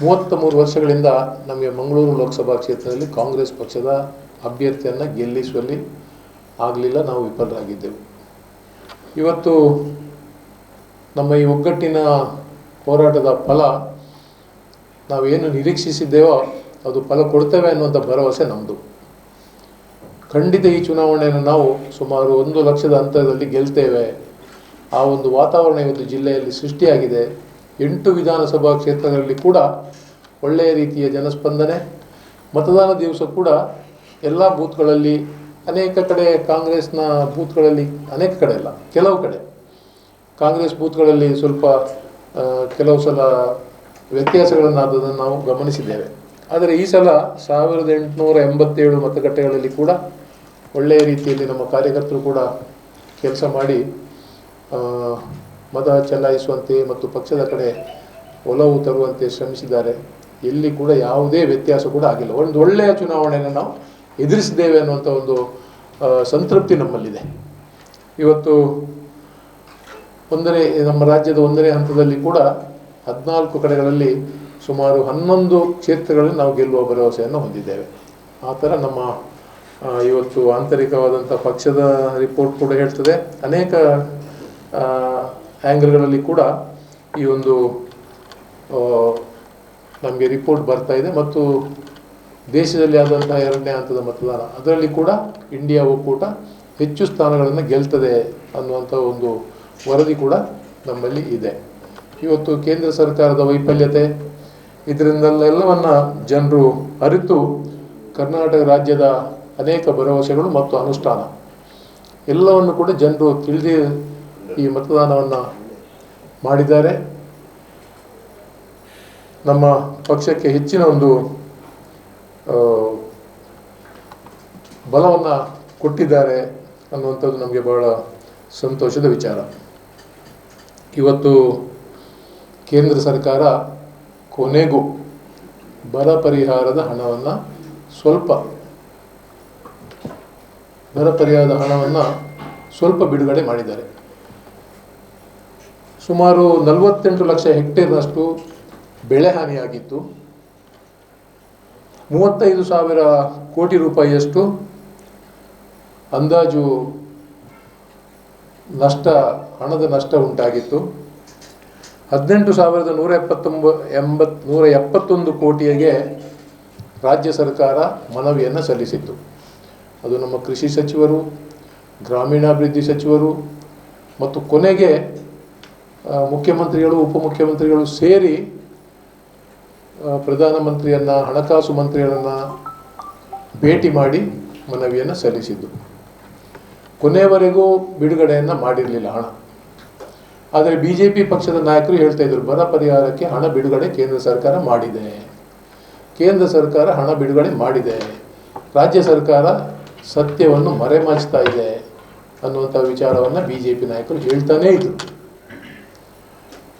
ಮೂವತ್ತ ಮೂರು ವರ್ಷಗಳಿಂದ ನಮಗೆ ಮಂಗಳೂರು ಲೋಕಸಭಾ ಕ್ಷೇತ್ರದಲ್ಲಿ ಕಾಂಗ್ರೆಸ್ ಪಕ್ಷದ ಅಭ್ಯರ್ಥಿಯನ್ನು ಗೆಲ್ಲಿಸುವಲ್ಲಿ ಆಗಲಿಲ್ಲ, ನಾವು ವಿಫಲರಾಗಿದ್ದೆವು. ಇವತ್ತು ನಮ್ಮ ಈ ಒಗ್ಗಟ್ಟಿನ ಹೋರಾಟದ ಫಲ ನಾವೇನು ನಿರೀಕ್ಷಿಸಿದ್ದೇವೋ ಅದು ಫಲ ಕೊಡ್ತೇವೆ ಅನ್ನುವಂಥ ಭರವಸೆ ನಮ್ಮದು ಖಂಡಿತ ಈ ಚುನಾವಣೆಯನ್ನು ನಾವು ಸುಮಾರು ಒಂದು ಲಕ್ಷದ ಅಂತರದಲ್ಲಿ ಗೆಲ್ತೇವೆ. ಆ ಒಂದು ವಾತಾವರಣ ಇವತ್ತು ಜಿಲ್ಲೆಯಲ್ಲಿ ಸೃಷ್ಟಿಯಾಗಿದೆ. ಎಂಟು ವಿಧಾನಸಭಾ ಕ್ಷೇತ್ರಗಳಲ್ಲಿ ಕೂಡ ಒಳ್ಳೆಯ ರೀತಿಯ ಜನಸ್ಪಂದನೆ, ಮತದಾನ ದಿವಸ ಕೂಡ ಎಲ್ಲ ಬೂತ್ಗಳಲ್ಲಿ ಅನೇಕ ಕಡೆ ಕಾಂಗ್ರೆಸ್ನ ಬೂತ್ಗಳಲ್ಲಿ ಅನೇಕ ಕಡೆ ಅಲ್ಲ, ಕೆಲವು ಕಡೆ. ಕಾಂಗ್ರೆಸ್ ಬೂತ್ಗಳಲ್ಲಿ ಸ್ವಲ್ಪ ಕೆಲವು ಸಲ ವ್ಯತ್ಯಾಸಗಳನ್ನಾದದನ್ನು ನಾವು ಗಮನಿಸಿದ್ದೇವೆ. ಆದರೆ ಈ ಸಲ ಸಾವಿರದ ಎಂಟುನೂರ ಎಂಬತ್ತೇಳು ಮತಗಟ್ಟೆಗಳಲ್ಲಿ ಕೂಡ ಒಳ್ಳೆಯ ರೀತಿಯಲ್ಲಿ ನಮ್ಮ ಕಾರ್ಯಕರ್ತರು ಕೂಡ ಕೆಲಸ ಮಾಡಿ ಮತ ಚಲಾಯಿಸುವಂತೆ ಮತ್ತು ಪಕ್ಷದ ಕಡೆ ಒಲವು ತರುವಂತೆ ಶ್ರಮಿಸಿದ್ದಾರೆ. ಎಲ್ಲಿ ಕೂಡ ಯಾವುದೇ ವ್ಯತ್ಯಾಸ ಕೂಡ ಆಗಿಲ್ಲ. ಒಂದು ಒಳ್ಳೆಯ ಚುನಾವಣೆಯನ್ನು ನಾವು ಎದುರಿಸಿದ್ದೇವೆ ಅನ್ನುವಂಥ ಒಂದು ಸಂತೃಪ್ತಿ ನಮ್ಮಲ್ಲಿದೆ. ಇವತ್ತು ಒಂದನೇ, ನಮ್ಮ ರಾಜ್ಯದ ಒಂದನೇ ಹಂತದಲ್ಲಿ ಕೂಡ ಹದಿನಾಲ್ಕು ಕಡೆಗಳಲ್ಲಿ ಸುಮಾರು ಹನ್ನೊಂದು ಕ್ಷೇತ್ರಗಳಲ್ಲಿ ನಾವು ಗೆಲ್ಲುವ ಭರವಸೆಯನ್ನು ಹೊಂದಿದ್ದೇವೆ. ಆ ಥರ ನಮ್ಮ ಇವತ್ತು ಆಂತರಿಕವಾದಂಥ ಪಕ್ಷದ ರಿಪೋರ್ಟ್ ಕೂಡ ಹೇಳ್ತದೆ. ಅನೇಕ ಆ್ಯಂಗಲ್ಗಳಲ್ಲಿ ಕೂಡ ಈ ಒಂದು ನಮಗೆ ರಿಪೋರ್ಟ್ ಬರ್ತಾ ಇದೆ ಮತ್ತು ದೇಶದಲ್ಲಿ ಆದಂತಹ ಎರಡನೇ ಹಂತದ ಮತದಾನ. ಅದರಲ್ಲಿ ಕೂಡ ಇಂಡಿಯಾ ಒಕ್ಕೂಟ ಹೆಚ್ಚು ಸ್ಥಾನಗಳನ್ನು ಗೆಲ್ತದೆ ಅನ್ನುವಂಥ ಒಂದು ವರದಿ ಕೂಡ ನಮ್ಮಲ್ಲಿ ಇದೆ. ಇವತ್ತು ಕೇಂದ್ರ ಸರ್ಕಾರದ ವೈಫಲ್ಯತೆ ಇದರಿಂದಲ್ಲೆಲ್ಲವನ್ನ ಜನರು ಅರಿತು ಕರ್ನಾಟಕ ರಾಜ್ಯದ ಅನೇಕ ಭರವಸೆಗಳು ಮತ್ತು ಅನುಷ್ಠಾನ. ಎಲ್ಲವನ್ನು ಕೂಡ ಜನರು ತಿಳಿದು ಈ ಮತದಾನವನ್ನು ಮಾಡಿದ್ದಾರೆ. ನಮ್ಮ ಪಕ್ಷಕ್ಕೆ ಹೆಚ್ಚಿನ ಒಂದು ಬಲವನ್ನು ಕೊಟ್ಟಿದ್ದಾರೆ ಅನ್ನುವಂಥದ್ದು ನಮಗೆ ಬಹಳ ಸಂತೋಷದ ವಿಚಾರ. ಇವತ್ತು ಕೇಂದ್ರ ಸರ್ಕಾರ ಕೊನೆಗೂ ಬರ ಪರಿಹಾರದ ಹಣವನ್ನು ಸ್ವಲ್ಪ, ಬರ ಪರಿಹಾರದ ಹಣವನ್ನು ಸ್ವಲ್ಪ ಬಿಡುಗಡೆ ಮಾಡಿದ್ದಾರೆ. ಸುಮಾರು ನಲವತ್ತೆಂಟು ಲಕ್ಷ ಹೆಕ್ಟೇರ್ನಷ್ಟು ಬೆಳೆ ಹಾನಿಯಾಗಿತ್ತು. ಮೂವತ್ತೈದು ಸಾವಿರ ಕೋಟಿ ರೂಪಾಯಿಯಷ್ಟು ಅಂದಾಜು ನಷ್ಟ, ಹಣದ ನಷ್ಟ ಉಂಟಾಗಿತ್ತು. ಹದಿನೆಂಟು ಸಾವಿರದ ನೂರ ಎಪ್ಪತ್ತೊಂಬ, ಎಂಬತ್, ನೂರ ಎಪ್ಪತ್ತೊಂದು ಕೋಟಿಗೆ ರಾಜ್ಯ ಸರ್ಕಾರ ಮನವಿಯನ್ನು ಸಲ್ಲಿಸಿತ್ತು. ಅದು ನಮ್ಮ ಕೃಷಿ ಸಚಿವರು, ಗ್ರಾಮೀಣಾಭಿವೃದ್ಧಿ ಸಚಿವರು ಮತ್ತು ಕೊನೆಗೆ ಮುಖ್ಯಮಂತ್ರಿಗಳು, ಉಪಮುಖ್ಯಮಂತ್ರಿಗಳು ಸೇರಿ ಪ್ರಧಾನಮಂತ್ರಿಯನ್ನು, ಹಣಕಾಸು ಮಂತ್ರಿಗಳನ್ನು ಭೇಟಿ ಮಾಡಿ ಮನವಿಯನ್ನು ಸಲ್ಲಿಸಿದ್ದು ಕೊನೆಯವರೆಗೂ ಬಿಡುಗಡೆಯನ್ನು ಮಾಡಿರಲಿಲ್ಲ ಹಣ. ಆದರೆ ಬಿ ಜೆ ಪಿ ಪಕ್ಷದ ನಾಯಕರು ಹೇಳ್ತಾ ಇದ್ರು, ಬರ ಪರಿಹಾರಕ್ಕೆ ಹಣ ಬಿಡುಗಡೆ ಕೇಂದ್ರ ಸರ್ಕಾರ ಮಾಡಿದೆ. ಕೇಂದ್ರ ಸರ್ಕಾರ ಹಣ ಬಿಡುಗಡೆ ಮಾಡಿದೆ. ರಾಜ್ಯ ಸರ್ಕಾರ ಸತ್ಯವನ್ನು ಮರೆಮಾಚ್ತಾ ಇದೆ ಅನ್ನುವಂಥ ವಿಚಾರವನ್ನು ಬಿ ಜೆ ಪಿ ನಾಯಕರು ಹೇಳ್ತಾನೇ ಇದ್ರು.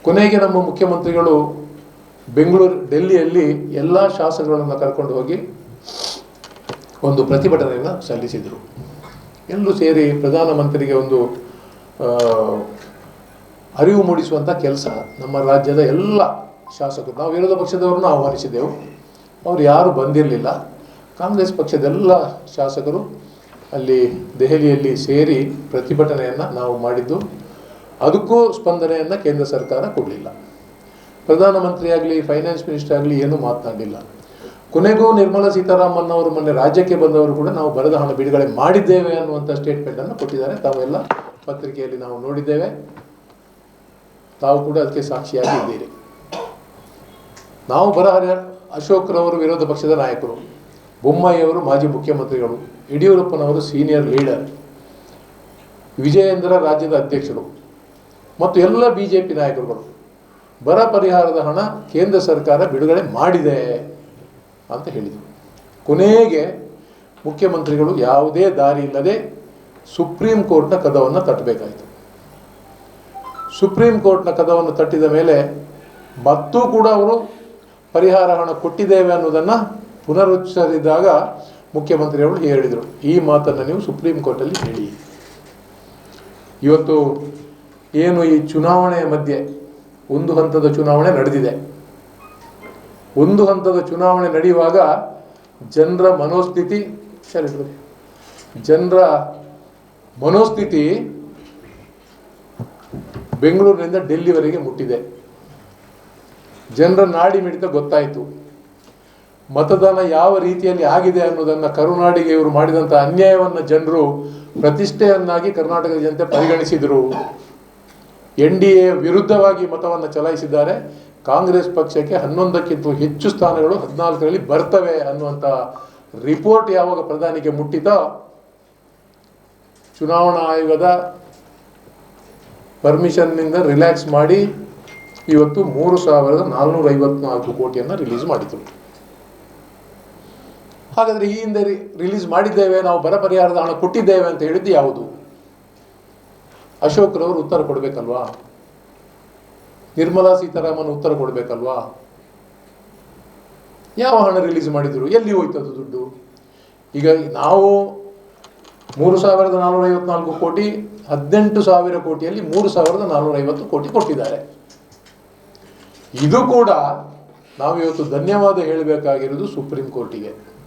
ಕೊನೆಗೆ ನಮ್ಮ ಮುಖ್ಯಮಂತ್ರಿಗಳು ಬೆಂಗಳೂರು, ಡೆಲ್ಲಿಯಲ್ಲಿ ಎಲ್ಲ ಶಾಸಕಗಳನ್ನು ಕರ್ಕೊಂಡು ಹೋಗಿ ಒಂದು ಪ್ರತಿಭಟನೆಯನ್ನು ಸಲ್ಲಿಸಿದರು. ಎಲ್ಲರೂ ಸೇರಿ ಪ್ರಧಾನಮಂತ್ರಿಗೆ ಒಂದು ಅರಿವು ಮೂಡಿಸುವಂಥ ಕೆಲಸ ನಮ್ಮ ರಾಜ್ಯದ ಎಲ್ಲ ಶಾಸಕರು. ನಾವು ವಿರೋಧ ಪಕ್ಷದವರನ್ನು ಆಹ್ವಾನಿಸಿದ್ದೆವು. ಅವರು ಯಾರು ಬಂದಿರಲಿಲ್ಲ. ಕಾಂಗ್ರೆಸ್ ಪಕ್ಷದೆಲ್ಲ ಶಾಸಕರು ಅಲ್ಲಿ ದೆಹಲಿಯಲ್ಲಿ ಸೇರಿ ಪ್ರತಿಭಟನೆಯನ್ನು ನಾವು ಮಾಡಿದ್ದು. ಅದಕ್ಕೂ ಸ್ಪಂದನೆಯನ್ನು ಕೇಂದ್ರ ಸರ್ಕಾರ ಕೊಡಲಿಲ್ಲ. ಪ್ರಧಾನಮಂತ್ರಿ ಆಗಲಿ ಫೈನಾನ್ಸ್ ಮಿನಿಸ್ಟರ್ ಆಗಲಿ ಏನೂ ಮಾತನಾಡಿಲ್ಲ. ಕೊನೆಗೂ ನಿರ್ಮಲಾ ಸೀತಾರಾಮನ್ ಅವರು ಮೊನ್ನೆ ರಾಜ್ಯಕ್ಕೆ ಬಂದವರು ಕೂಡ ನಾವು ಬರದ ಹಣ ಬಿಡುಗಡೆ ಮಾಡಿದ್ದೇವೆ ಅನ್ನುವಂಥ ಸ್ಟೇಟ್ಮೆಂಟನ್ನು ಕೊಟ್ಟಿದ್ದಾರೆ. ತಾವೆಲ್ಲ ಪತ್ರಿಕೆಯಲ್ಲಿ ನಾವು ನೋಡಿದ್ದೇವೆ. ತಾವು ಕೂಡ ಅದಕ್ಕೆ ಸಾಕ್ಷಿಯಾಗಿ ಇದ್ದೀರಿ. ನಾವು ಬರಹರ ಅಶೋಕ್ರವರು ವಿರೋಧ ಪಕ್ಷದ ನಾಯಕರು. ಬೊಮ್ಮಾಯಿಯವರು ಮಾಜಿ ಮುಖ್ಯಮಂತ್ರಿಗಳು. ಯಡಿಯೂರಪ್ಪನವರು ಸೀನಿಯರ್ ಲೀಡರ್ ವಿಜಯೇಂದ್ರ ರಾಜ್ಯದ ಅಧ್ಯಕ್ಷರು. ಮತ್ತು ಎಲ್ಲ ಬಿ ಜೆ ಪಿ ನಾಯಕರುಗಳು, ಬರ ಪರಿಹಾರದ ಹಣ ಕೇಂದ್ರ ಸರ್ಕಾರ ಬಿಡುಗಡೆ ಮಾಡಿದೆ ಅಂತ ಹೇಳಿದರು. ಕೊನೆಗೆ ಮುಖ್ಯಮಂತ್ರಿಗಳು ಯಾವುದೇ ದಾರಿ ಇಲ್ಲದೆ ಸುಪ್ರೀಂ ಕೋರ್ಟ್ನ ಕದವನ್ನು ತಟ್ಟಬೇಕಾಯಿತು. ಸುಪ್ರೀಂ ಕೋರ್ಟ್ನ ಕದವನ್ನು ತಟ್ಟಿದ ಮೇಲೆ ಮತ್ತೂ ಕೂಡ ಅವರು ಪರಿಹಾರ ಹಣ ಕೊಟ್ಟಿದ್ದೇವೆ ಅನ್ನೋದನ್ನು ಪುನರುಚ್ಚರಿಸಿದಾಗ ಮುಖ್ಯಮಂತ್ರಿಯವರು ಹೇಳಿದರು. ಈ ಮಾತನ್ನು ನೀವು ಸುಪ್ರೀಂ ಕೋರ್ಟಲ್ಲಿ ಹೇಳಿ. ಇವತ್ತು ಏನು ಈ ಚುನಾವಣೆಯ ಮಧ್ಯೆ ಒಂದು ಹಂತದ ಚುನಾವಣೆ ನಡೆದಿದೆ. ಒಂದು ಹಂತದ ಚುನಾವಣೆ ನಡೆಯುವಾಗ ಜನರ ಮನೋಸ್ಥಿತಿ ಸರಿ ಜನರ ಮನೋಸ್ಥಿತಿ ಬೆಂಗಳೂರಿನಿಂದ ಡೆಲ್ಲಿವರೆಗೆ ಮುಟ್ಟಿದೆ. ಜನರ ನಾಡಿ ಮಿಡಿತ ಗೊತ್ತಾಯಿತು. ಮತದಾನ ಯಾವ ರೀತಿಯಲ್ಲಿ ಆಗಿದೆ ಅನ್ನೋದನ್ನು ಕರುನಾಡಿಗೆ ಇವರು ಮಾಡಿದಂಥ ಅನ್ಯಾಯವನ್ನು ಜನರು ಪ್ರತಿಷ್ಠೆಯನ್ನಾಗಿ ಕರ್ನಾಟಕದ ಜನತೆ ಪರಿಗಣಿಸಿದರು. ಎನ್ ಡಿ ಎ ವಿರುದ್ಧವಾಗಿ ಮತವನ್ನು ಚಲಾಯಿಸಿದ್ದಾರೆ. ಕಾಂಗ್ರೆಸ್ ಪಕ್ಷಕ್ಕೆ ಹನ್ನೊಂದಕ್ಕಿಂತ ಹೆಚ್ಚು ಸ್ಥಾನಗಳು ಹದಿನಾಲ್ಕರಲ್ಲಿ ಬರ್ತವೆ ಅನ್ನುವಂಥ ರಿಪೋರ್ಟ್ ಯಾವಾಗ ಪ್ರಧಾನಿಗೆ ಮುಟ್ಟಿತೋ? ಚುನಾವಣಾ ಆಯೋಗದ ಪರ್ಮಿಷನ್ನಿಂದ ರಿಲ್ಯಾಕ್ಸ್ ಮಾಡಿ ಇವತ್ತು ಮೂರು ಸಾವಿರದ ನಾಲ್ನೂರ ಐವತ್ನಾಲ್ಕು ಕೋಟಿಯನ್ನು ರಿಲೀಸ್ ಮಾಡಿತು. ಹಾಗಾದ್ರೆ ಈ ಹಿಂದೆ ರಿಲೀಸ್ ಮಾಡಿದ್ದೇವೆ, ನಾವು ಬರ ಪರಿಹಾರದ ಹಣ ಕೊಟ್ಟಿದ್ದೇವೆ ಅಂತ ಹೇಳಿದ್ದು ಯಾವುದು? ಅಶೋಕ್ರವರು ಉತ್ತರ ಕೊಡಬೇಕಲ್ವಾ? ನಿರ್ಮಲಾ ಸೀತಾರಾಮನ್ ಉತ್ತರ ಕೊಡಬೇಕಲ್ವಾ? ಯಾವ ಹಣ ರಿಲೀಸ್ ಮಾಡಿದ್ರು? ಎಲ್ಲಿ ಹೋಯ್ತು ಅದು ದುಡ್ಡು? ಈಗ ನಾವು ಮೂರು ಸಾವಿರದ ನಾನ್ನೂರ ಐವತ್ನಾಲ್ಕು ಕೋಟಿ, ಹದಿನೆಂಟು ಸಾವಿರ ಕೋಟಿಯಲ್ಲಿ ಮೂರು ಸಾವಿರದ ನಾನ್ನೂರ ಐವತ್ತು ಕೋಟಿ ಕೊಟ್ಟಿದ್ದಾರೆ. ಇದು ಕೂಡ ನಾವು ಇವತ್ತು ಧನ್ಯವಾದ ಹೇಳಬೇಕಾಗಿರೋದು ಸುಪ್ರೀಂ ಕೋರ್ಟಿಗೆ.